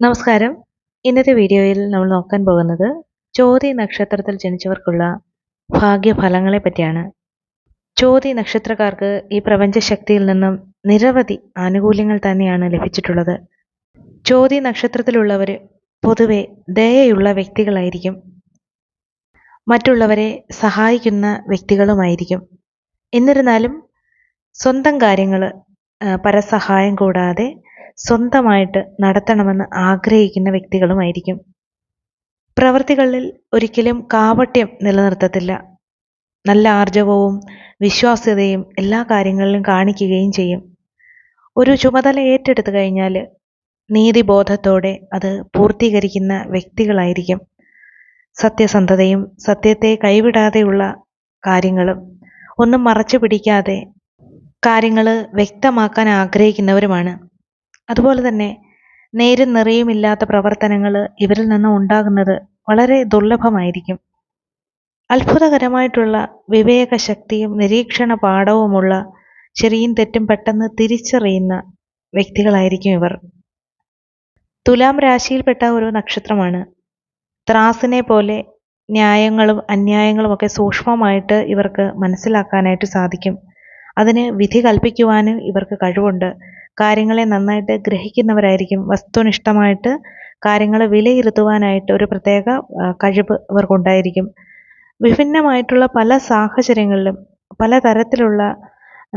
നമസ്കാരം. ഇന്നത്തെ വീഡിയോയിൽ നമ്മൾ നോക്കാൻ പോകുന്നത് ചോതി നക്ഷത്രത്തിൽ ജനിച്ചവർക്കുള്ള ഭാഗ്യഫലങ്ങളെ പറ്റിയാണ്. ചോതി നക്ഷത്രക്കാർക്ക് ഈ പ്രപഞ്ചശക്തിയിൽ നിന്നും നിരവധി ആനുകൂല്യങ്ങൾ തന്നെയാണ് ലഭിച്ചിട്ടുള്ളത്. ചോതി നക്ഷത്രത്തിലുള്ളവർ പൊതുവെ ദയയുള്ള വ്യക്തികളായിരിക്കും. മറ്റുള്ളവരെ സഹായിക്കുന്ന വ്യക്തികളുമായിരിക്കും. എന്നിരുന്നാലും സ്വന്തം കാര്യങ്ങൾ പരസഹായം കൂടാതെ സ്വന്തമായിട്ട് നടത്തണമെന്ന് ആഗ്രഹിക്കുന്ന വ്യക്തികളുമായിരിക്കും. പ്രവൃത്തികളിൽ ഒരിക്കലും കാപട്യം നിലനിർത്തത്തില്ല. നല്ല ആർജവവും വിശ്വാസ്യതയും എല്ലാ കാര്യങ്ങളിലും കാണിക്കുകയും ചെയ്യും. ഒരു ചുമതല ഏറ്റെടുത്തു കഴിഞ്ഞാൽ നീതിബോധത്തോടെ അത് പൂർത്തീകരിക്കുന്ന വ്യക്തികളായിരിക്കും. സത്യസന്ധതയും സത്യത്തെ കൈവിടാതെയുള്ള കാര്യങ്ങളും ഒന്നും മറച്ചു പിടിക്കാതെ കാര്യങ്ങൾ വ്യക്തമാക്കാൻ ആഗ്രഹിക്കുന്നവരുമാണ്. അതുപോലെ തന്നെ നേരും നിറയുമില്ലാത്ത പ്രവർത്തനങ്ങൾ ഇവരിൽ നിന്ന് ഉണ്ടാകുന്നത് വളരെ ദുർലഭമായിരിക്കും. അത്ഭുതകരമായിട്ടുള്ള വിവേകശക്തിയും നിരീക്ഷണ പാഠവുമുള്ള ശരിയും തെറ്റും പെട്ടെന്ന് തിരിച്ചറിയുന്ന വ്യക്തികളായിരിക്കും ഇവർ. തുലാം രാശിയിൽപ്പെട്ട ഒരു നക്ഷത്രമാണ്. ത്രാസിനെ പോലെ ന്യായങ്ങളും അന്യായങ്ങളും ഒക്കെ സൂക്ഷ്മമായിട്ട് ഇവർക്ക് മനസ്സിലാക്കാനായിട്ട് സാധിക്കും. അതിന് വിധി കൽപ്പിക്കുവാനും ഇവർക്ക് കഴിവുണ്ട്. കാര്യങ്ങളെ നന്നായിട്ട് ഗ്രഹിക്കുന്നവരായിരിക്കും. വസ്തുനിഷ്ഠമായിട്ട് കാര്യങ്ങൾ വിലയിരുത്തുവാനായിട്ട് ഒരു പ്രത്യേക കഴിവ് ഇവർക്കുണ്ടായിരിക്കും. വിഭിന്നമായിട്ടുള്ള പല സാഹചര്യങ്ങളിലും പല തരത്തിലുള്ള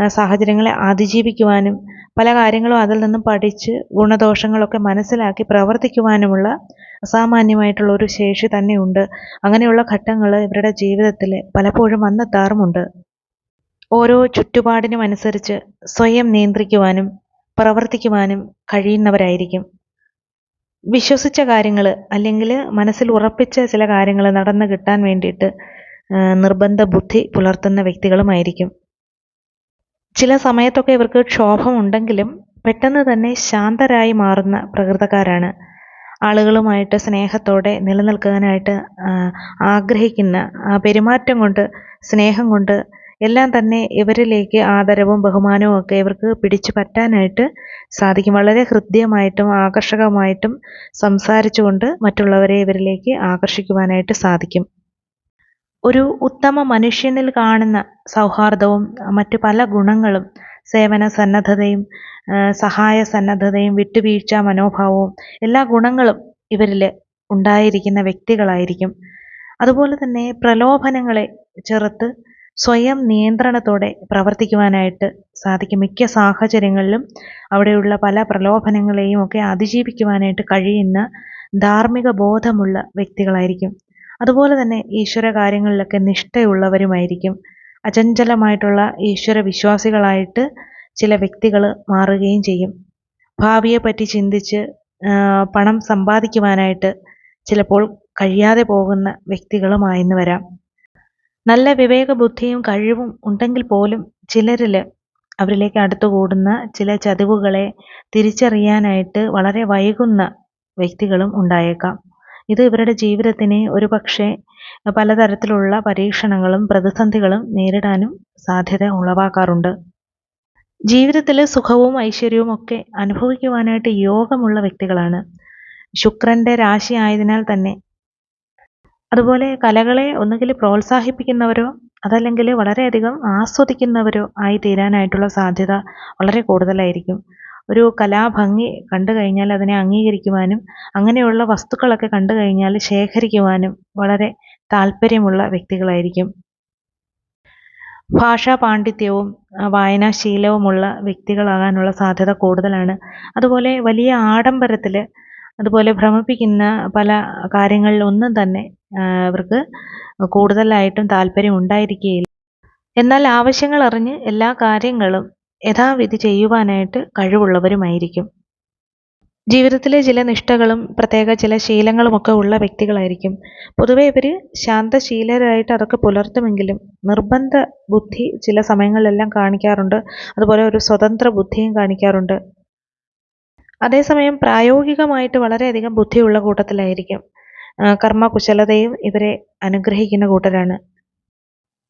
സാഹചര്യങ്ങളെ അതിജീവിക്കുവാനും പല കാര്യങ്ങളും അതിൽ നിന്നും പഠിച്ച് ഗുണദോഷങ്ങളൊക്കെ മനസ്സിലാക്കി പ്രവർത്തിക്കുവാനുമുള്ള അസാമാന്യമായിട്ടുള്ള ഒരു ശേഷി തന്നെയുണ്ട്. അങ്ങനെയുള്ള ഘട്ടങ്ങൾ ഇവരുടെ ജീവിതത്തിൽ പലപ്പോഴും വന്നെത്താറുമുണ്ട്. ഓരോ ചുറ്റുപാടിനും അനുസരിച്ച് സ്വയം നിയന്ത്രിക്കുവാനും പ്രവർത്തിക്കുവാനും കഴിയുന്നവരായിരിക്കും. വിശ്വസിച്ച കാര്യങ്ങൾ അല്ലെങ്കിൽ മനസ്സിൽ ഉറപ്പിച്ച ചില കാര്യങ്ങൾ നടന്നു കിട്ടാൻ വേണ്ടിയിട്ട് നിർബന്ധ ബുദ്ധി പുലർത്തുന്ന വ്യക്തികളുമായിരിക്കും. ചില സമയത്തൊക്കെ ഇവർക്ക് ക്ഷോഭമുണ്ടെങ്കിലും പെട്ടെന്ന് തന്നെ ശാന്തരായി മാറുന്ന പ്രകൃതക്കാരാണ്. ആളുകളുമായിട്ട് സ്നേഹത്തോടെ നിലനിൽക്കാനായിട്ട് ആഗ്രഹിക്കുന്ന പെരുമാറ്റം കൊണ്ട് സ്നേഹം കൊണ്ട് എല്ലാം തന്നെ ഇവരിലേക്ക് ആദരവും ബഹുമാനവും ഒക്കെ ഇവർക്ക് പിടിച്ചു പറ്റാനായിട്ട് സാധിക്കും. വളരെ ഹൃദ്യമായിട്ടും ആകർഷകമായിട്ടും സംസാരിച്ചുകൊണ്ട് മറ്റുള്ളവരെ ഇവരിലേക്ക് ആകർഷിക്കുവാനായിട്ട് സാധിക്കും. ഒരു ഉത്തമ മനുഷ്യനിൽ കാണുന്ന സൗഹാർദ്ദവും മറ്റു പല ഗുണങ്ങളും സേവന സന്നദ്ധതയും സഹായ സന്നദ്ധതയും വിട്ടുവീഴ്ച മനോഭാവവും എല്ലാ ഗുണങ്ങളും ഇവരിൽ ഉണ്ടായിരിക്കുന്ന വ്യക്തികളായിരിക്കും. അതുപോലെ തന്നെ പ്രലോഭനങ്ങളെ ചെറുത്ത് സ്വയം നിയന്ത്രണത്തോടെ പ്രവർത്തിക്കുവാനായിട്ട് സാധിക്കും. മിക്ക സാഹചര്യങ്ങളിലും അവിടെയുള്ള പല പ്രലോഭനങ്ങളെയും ഒക്കെ അതിജീവിക്കുവാനായിട്ട് കഴിയുന്ന ധാർമ്മിക ബോധമുള്ള വ്യക്തികളായിരിക്കും. അതുപോലെ തന്നെ ഈശ്വര കാര്യങ്ങളിലൊക്കെ നിഷ്ഠയുള്ളവരുമായിരിക്കും. അചഞ്ചലമായിട്ടുള്ള ഈശ്വര വിശ്വാസികളായിട്ട് ചില വ്യക്തികൾ മാറുകയും ചെയ്യും. ഭാവിയെപ്പറ്റി ചിന്തിച്ച് പണം സമ്പാദിക്കുവാനായിട്ട് ചിലപ്പോൾ കഴിയാതെ പോകുന്ന വ്യക്തികളുമായെന്ന് വരാം. നല്ല വിവേകബുദ്ധിയും കഴിവും ഉണ്ടെങ്കിൽ പോലും ചിലരിൽ അവരിലേക്ക് അടുത്തുകൂടുന്ന ചില ചതിവുകളെ തിരിച്ചറിയാനായിട്ട് വളരെ വൈകുന്ന വ്യക്തികളും ഉണ്ടായേക്കാം. ഇത് ഇവരുടെ ജീവിതത്തിനെ ഒരുപക്ഷെ പലതരത്തിലുള്ള പരീക്ഷണങ്ങളും പ്രതിസന്ധികളും നേരിടാനും സാധ്യത ഉളവാക്കാറുണ്ട്. ജീവിതത്തിലെ സുഖവും ഐശ്വര്യവും ഒക്കെ അനുഭവിക്കുവാനായിട്ട് യോഗമുള്ള വ്യക്തികളാണ്. ശുക്രന്റെ രാശി ആയതിനാൽ തന്നെ അതുപോലെ കലകളെ ഒന്നുകിൽ പ്രോത്സാഹിപ്പിക്കുന്നവരോ അതല്ലെങ്കിൽ വളരെയധികം ആസ്വദിക്കുന്നവരോ ആയി തീരാനായിട്ടുള്ള സാധ്യത വളരെ കൂടുതലായിരിക്കും. ഒരു കലാഭംഗി കണ്ടു കഴിഞ്ഞാൽ അതിനെ അംഗീകരിക്കുവാനും അങ്ങനെയുള്ള വസ്തുക്കളൊക്കെ കണ്ടു കഴിഞ്ഞാൽ ശേഖരിക്കുവാനും വളരെ താല്പര്യമുള്ള വ്യക്തികളായിരിക്കും. ഭാഷാ പാണ്ഡിത്യവും വായനാശീലവുമുള്ള വ്യക്തികളാകാനുള്ള സാധ്യത കൂടുതലാണ്. അതുപോലെ വലിയ ആഡംബരത്തിൽ അതുപോലെ ഭ്രമിപ്പിക്കുന്ന പല കാര്യങ്ങളിലൊന്നും തന്നെ ഇവർക്ക് കൂടുതലായിട്ടും താല്പര്യം ഉണ്ടായിരിക്കുകയില്ല. എന്നാൽ ആവശ്യങ്ങൾ അറിഞ്ഞ് എല്ലാ കാര്യങ്ങളും യഥാവിധി ചെയ്യുവാനായിട്ട് കഴിവുള്ളവരുമായിരിക്കും. ജീവിതത്തിലെ ചില നിഷ്ഠകളും പ്രത്യേക ചില ശീലങ്ങളുമൊക്കെ ഉള്ള വ്യക്തികളായിരിക്കും. പൊതുവെ ഇവർ ശാന്തശീലരായിട്ട് അതൊക്കെ പുലർത്തുമെങ്കിലും നിർബന്ധ ബുദ്ധി ചില സമയങ്ങളിലെല്ലാം കാണിക്കാറുണ്ട്. അതുപോലെ ഒരു സ്വതന്ത്ര ബുദ്ധിയും കാണിക്കാറുണ്ട്. അതേസമയം പ്രായോഗികമായിട്ട് വളരെയധികം ബുദ്ധിയുള്ള കൂട്ടത്തിലായിരിക്കും. കർമ്മകുശലതയും ഇവരെ അനുഗ്രഹിക്കുന്ന കൂട്ടരാണ്.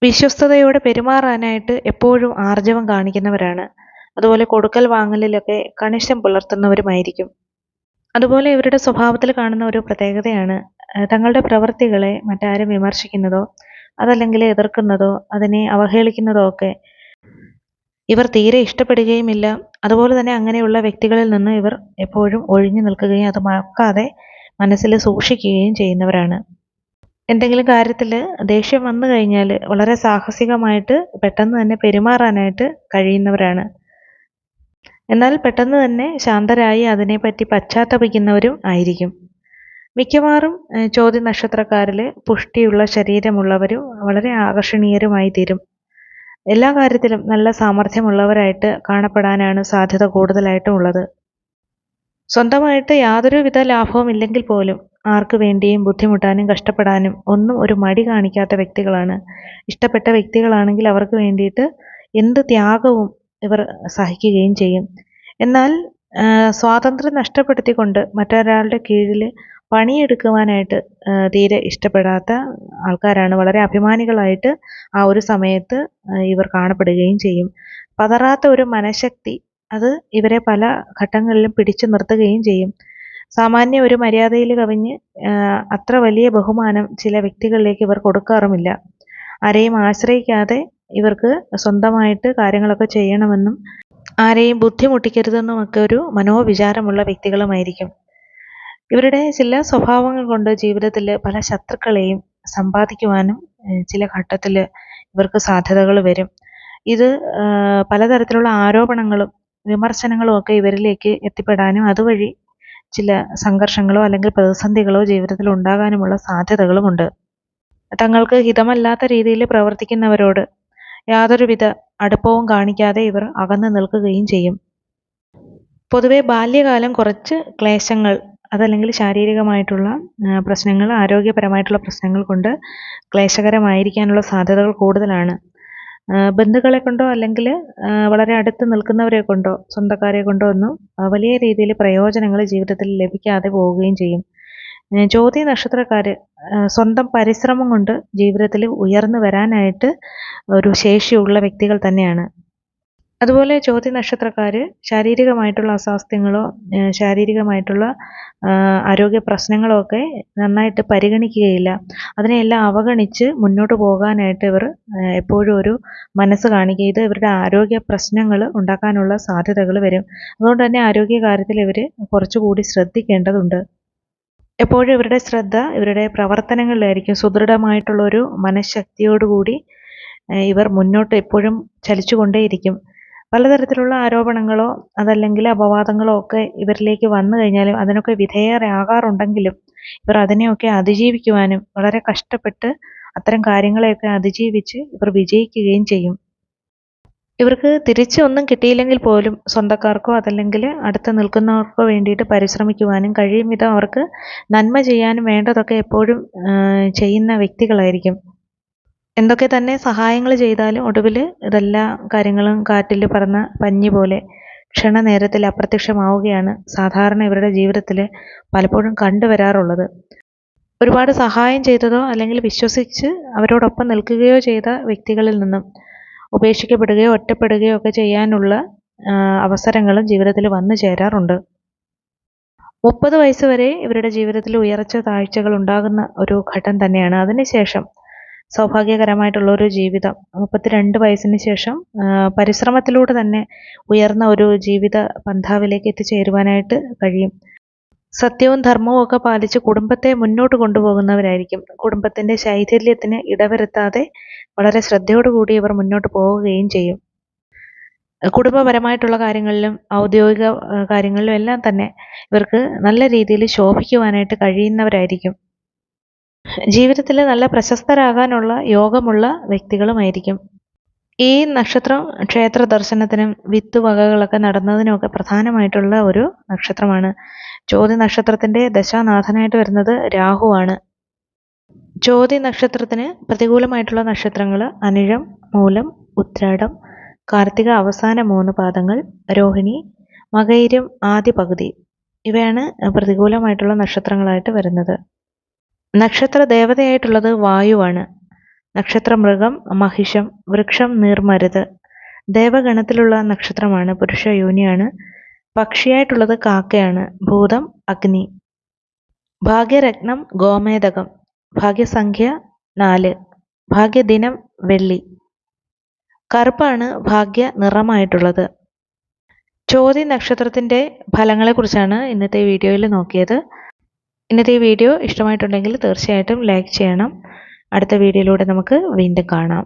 വിശ്വസ്തയോടെ പെരുമാറാനായിട്ട് എപ്പോഴും ആർജവം കാണിക്കുന്നവരാണ്. അതുപോലെ കൊടുക്കൽ വാങ്ങലിലൊക്കെ കണിശം പുലർത്തുന്നവരുമായിരിക്കും. അതുപോലെ ഇവരുടെ സ്വഭാവത്തിൽ കാണുന്ന ഒരു പ്രത്യേകതയാണ് തങ്ങളുടെ പ്രവൃത്തികളെ മറ്റാരും വിമർശിക്കുന്നതോ അതല്ലെങ്കിൽ എതിർക്കുന്നതോ അതിനെ അവഹേളിക്കുന്നതോ ഒക്കെ. ഇവർ തീരെ ഇഷ്ടപ്പെടുകയുമില്ല. അതുപോലെ തന്നെ അങ്ങനെയുള്ള വ്യക്തികളിൽ നിന്ന് ഇവർ എപ്പോഴും ഒഴിഞ്ഞു നിൽക്കുകയും അത് മറക്കാതെ മനസ്സിൽ സൂക്ഷിക്കുകയും ചെയ്യുന്നവരാണ്. എന്തെങ്കിലും കാര്യത്തിൽ ദേഷ്യം വന്നു കഴിഞ്ഞാൽ വളരെ സാഹസികമായിട്ട് പെട്ടെന്ന് തന്നെ പെരുമാറാനായിട്ട് കഴിയുന്നവരാണ്. എന്നാൽ പെട്ടെന്ന് തന്നെ ശാന്തരായി അതിനെപ്പറ്റി പശ്ചാത്തപിക്കുന്നവരും ആയിരിക്കും. മിക്കവാറും ചോദ്യ നക്ഷത്രക്കാരിൽ പുഷ്ടിയുള്ള ശരീരമുള്ളവരും വളരെ ആകർഷണീയരുമായി തീരും. എല്ലാ കാര്യത്തിലും നല്ല സാമർഥ്യമുള്ളവരായിട്ട് കാണപ്പെടാനാണ് സാധ്യത കൂടുതലായിട്ടും ഉള്ളത്. സ്വന്തമായിട്ട് യാതൊരുവിധ ലാഭവും ഇല്ലെങ്കിൽ പോലും ആർക്കു വേണ്ടിയും ബുദ്ധിമുട്ടാനും കഷ്ടപ്പെടാനും ഒന്നും ഒരു മടി കാണിക്കാത്ത വ്യക്തികളാണ്. ഇഷ്ടപ്പെട്ട വ്യക്തികളാണെങ്കിൽ അവർക്ക് വേണ്ടിയിട്ട് എന്ത് ത്യാഗവും ഇവർ സഹിക്കുകയും ചെയ്യും. എന്നാൽ സ്വാതന്ത്ര്യം നഷ്ടപ്പെടുത്തിക്കൊണ്ട് മറ്റൊരാളുടെ കീഴിൽ പണിയെടുക്കുവാനായിട്ട് തീരെ ഇഷ്ടപ്പെടാത്ത ആൾക്കാരാണ്. വളരെ അഭിമാനികളായിട്ട് ആ ഒരു സമയത്ത് ഇവർ കാണപ്പെടുകയും ചെയ്യും. പതറാത്ത ഒരു മനഃശക്തി അത് ഇവരെ പല ഘട്ടങ്ങളിലും പിടിച്ചു നിർത്തുകയും ചെയ്യും. സാമാന്യ ഒരു മര്യാദയിൽ കവിഞ്ഞ് അത്ര വലിയ ബഹുമാനം ചില വ്യക്തികളിലേക്ക് ഇവർ കൊടുക്കാറുമില്ല. ആരെയും ആശ്രയിക്കാതെ ഇവർക്ക് സ്വന്തമായിട്ട് കാര്യങ്ങളൊക്കെ ചെയ്യണമെന്നും ആരെയും ബുദ്ധിമുട്ടിക്കരുതെന്നും ഒക്കെ ഒരു മനോവിചാരമുള്ള വ്യക്തികളുമായിരിക്കും. ഇവരുടെ ചില സ്വഭാവങ്ങൾ കൊണ്ട് ജീവിതത്തിൽ പല ശത്രുക്കളെയും സമ്പാദിക്കുവാനും ചില ഘട്ടത്തിൽ ഇവർക്ക് സാധ്യതകൾ വരും. ഇത് പലതരത്തിലുള്ള ആരോപണങ്ങളും വിമർശനങ്ങളും ഒക്കെ ഇവരിലേക്ക് എത്തിപ്പെടാനും അതുവഴി ചില സംഘർഷങ്ങളോ അല്ലെങ്കിൽ പ്രതിസന്ധികളോ ജീവിതത്തിൽ ഉണ്ടാകാനുമുള്ള സാധ്യതകളുമുണ്ട്. തങ്ങൾക്ക് ഹിതമല്ലാത്ത രീതിയിൽ പ്രവർത്തിക്കുന്നവരോട് യാതൊരുവിധ അടുപ്പവും കാണിക്കാതെ ഇവർ അകന്നു നിൽക്കുകയും ചെയ്യും. പൊതുവെ ബാല്യകാലം കുറച്ച് ക്ലേശങ്ങൾ അതല്ലെങ്കിൽ ശാരീരികമായിട്ടുള്ള പ്രശ്നങ്ങൾ ആരോഗ്യപരമായിട്ടുള്ള പ്രശ്നങ്ങൾ കൊണ്ട് ക്ലേശകരമായിരിക്കാനുള്ള സാധ്യതകൾ കൂടുതലാണ്. ബന്ധുക്കളെ കൊണ്ടോ അല്ലെങ്കിൽ വളരെ അടുത്ത് നിൽക്കുന്നവരെ കൊണ്ടോ സ്വന്തക്കാരെ കൊണ്ടോ ഒന്നും വലിയ രീതിയിൽ പ്രയോജനങ്ങൾ ജീവിതത്തിൽ ലഭിക്കാതെ പോവുകയും ചെയ്യും. ജ്യോതി നക്ഷത്രക്കാർ സ്വന്തം പരിശ്രമം കൊണ്ട് ജീവിതത്തിൽ ഉയർന്നു വരാനായിട്ട് ഒരു ശേഷിയുള്ള വ്യക്തികൾ തന്നെയാണ്. അതുപോലെ ജ്യോതി നക്ഷത്രക്കാർ ശാരീരികമായിട്ടുള്ള അസ്വാസ്ഥ്യങ്ങളോ ശാരീരികമായിട്ടുള്ള ആരോഗ്യ പ്രശ്നങ്ങളോ ഒക്കെ നന്നായിട്ട് പരിഗണിക്കുകയില്ല. അതിനെയെല്ലാം അവഗണിച്ച് മുന്നോട്ട് പോകാനായിട്ട് ഇവർ എപ്പോഴും ഒരു മനസ്സ് കാണിക്കുക ഇത് ഇവരുടെ ആരോഗ്യ പ്രശ്നങ്ങൾ ഉണ്ടാക്കാനുള്ള സാധ്യതകൾ വരും. അതുകൊണ്ട് തന്നെ ആരോഗ്യ കാര്യത്തിൽ ഇവർ കുറച്ചുകൂടി ശ്രദ്ധിക്കേണ്ടതുണ്ട്. എപ്പോഴും ഇവരുടെ ശ്രദ്ധ ഇവരുടെ പ്രവർത്തനങ്ങളിലായിരിക്കും. സുദൃഢമായിട്ടുള്ള ഒരു മനഃശക്തിയോടുകൂടി ഇവർ മുന്നോട്ട് എപ്പോഴും ചലിച്ചുകൊണ്ടേയിരിക്കും. പലതരത്തിലുള്ള ആരോപണങ്ങളോ അതല്ലെങ്കിൽ അപവാദങ്ങളോ ഒക്കെ ഇവരിലേക്ക് വന്നു കഴിഞ്ഞാലും അതിനൊക്കെ വിധേയരാകാറുണ്ടെങ്കിലും ഇവർ അതിനെയൊക്കെ അതിജീവിക്കുവാനും വളരെ കഷ്ടപ്പെട്ട് അത്തരം കാര്യങ്ങളെയൊക്കെ അതിജീവിച്ച് ഇവർ വിജയിക്കുകയും ചെയ്യും. ഇവർക്ക് തിരിച്ച് ഒന്നും കിട്ടിയില്ലെങ്കിൽ പോലും സ്വന്തക്കാർക്കോ അതല്ലെങ്കിൽ അടുത്ത് നിൽക്കുന്നവർക്കോ വേണ്ടിയിട്ട് പരിശ്രമിക്കുവാനും കഴിയും. വിധം അവർക്ക് നന്മ ചെയ്യാനും വേണ്ടതൊക്കെ എപ്പോഴും ചെയ്യുന്ന വ്യക്തികളായിരിക്കും. എന്തൊക്കെ തന്നെ സഹായങ്ങൾ ചെയ്താലും ഒടുവിൽ ഇതെല്ലാ കാര്യങ്ങളും കാറ്റിൽ പറന്ന പഞ്ഞി പോലെ ക്ഷണനേരത്തിൽ അപ്രത്യക്ഷമാവുകയാണ് സാധാരണ ഇവരുടെ ജീവിതത്തിൽ പലപ്പോഴും കണ്ടുവരാറുള്ളത് ഒരുപാട് സഹായം ചെയ്തതോ അല്ലെങ്കിൽ വിശ്വസിച്ച് അവരോടൊപ്പം നിൽക്കുകയോ ചെയ്ത വ്യക്തികളിൽ നിന്നും ഉപേക്ഷിക്കപ്പെടുകയോ ഒറ്റപ്പെടുകയോ ഒക്കെ ചെയ്യാനുള്ള അവസരങ്ങളും ജീവിതത്തിൽ വന്നു ചേരാറുണ്ട്. മുപ്പത് വയസ്സ് വരെ ഇവരുടെ ജീവിതത്തിൽ ഉയർച്ച താഴ്ചകൾ ഉണ്ടാകുന്ന ഒരു ഘട്ടം തന്നെയാണ്. അതിനുശേഷം സൗഭാഗ്യകരമായിട്ടുള്ള ഒരു ജീവിതം. മുപ്പത്തിരണ്ട് വയസ്സിന് ശേഷം പരിശ്രമത്തിലൂടെ തന്നെ ഉയർന്ന ഒരു ജീവിത പന്ഥാവിലേക്ക് എത്തിച്ചേരുവാനായിട്ട് കഴിയും. സത്യവും ധർമ്മവും ഒക്കെ പാലിച്ച് കുടുംബത്തെ മുന്നോട്ട് കൊണ്ടുപോകുന്നവരായിരിക്കും. കുടുംബത്തിന്റെ ശൈഥില്യത്തിന് ഇടവരുത്താതെ വളരെ ശ്രദ്ധയോടുകൂടി ഇവർ മുന്നോട്ട് പോവുകയും ചെയ്യും. കുടുംബപരമായിട്ടുള്ള കാര്യങ്ങളിലും ഔദ്യോഗിക കാര്യങ്ങളിലും എല്ലാം തന്നെ ഇവർക്ക് നല്ല രീതിയിൽ ശോഭിക്കുവാനായിട്ട് കഴിയുന്നവരായിരിക്കും. ജീവിതത്തിൽ നല്ല പ്രശസ്തരാകാനുള്ള യോഗമുള്ള വ്യക്തികളുമായിരിക്കും. ഈ നക്ഷത്രം ക്ഷേത്ര ദർശനത്തിനും വിത്ത് വകകളൊക്കെ നടന്നതിനുമൊക്കെ പ്രധാനമായിട്ടുള്ള ഒരു നക്ഷത്രമാണ്. ചോതി നക്ഷത്രത്തിന്റെ ദശാനാഥനായിട്ട് വരുന്നത് രാഹുവാണ്. ചോതി നക്ഷത്രത്തിന് പ്രതികൂലമായിട്ടുള്ള നക്ഷത്രങ്ങൾ അനിഴം മൂലം ഉത്രാടം കാർത്തിക അവസാന മൂന്ന് പാദങ്ങൾ രോഹിണി മകൈര്യം ആദ്യ പകുതി. ഇവയാണ് പ്രതികൂലമായിട്ടുള്ള നക്ഷത്രങ്ങളായിട്ട് വരുന്നത്. നക്ഷത്ര ദേവതയായിട്ടുള്ളത് വായുവാണ്. നക്ഷത്ര മൃഗം മഹിഷം വൃക്ഷം നീർമരുത്. ദേവഗണത്തിലുള്ള നക്ഷത്രമാണ് പുരുഷ യോനിയാണ്. പക്ഷിയായിട്ടുള്ളത് കാക്കയാണ്. ഭൂതം അഗ്നി. ഭാഗ്യരത്നം ഗോമേതകം. ഭാഗ്യസംഖ്യ നാല്. ഭാഗ്യദിനം വെള്ളി. കറുപ്പാണ് ഭാഗ്യ നിറമായിട്ടുള്ളത് ചോതി നക്ഷത്രത്തിന്റെ ഫലങ്ങളെക്കുറിച്ചാണ് ഇന്നത്തെ വീഡിയോയിൽ നോക്കിയത്. ഇന്നത്തെ വീഡിയോ ഇഷ്ടമായിട്ടുണ്ടെങ്കിൽ തീർച്ചയായിട്ടും ലൈക്ക് ചെയ്യണം. അടുത്ത വീഡിയോയിലൂടെ നമുക്ക് വീണ്ടും കാണാം.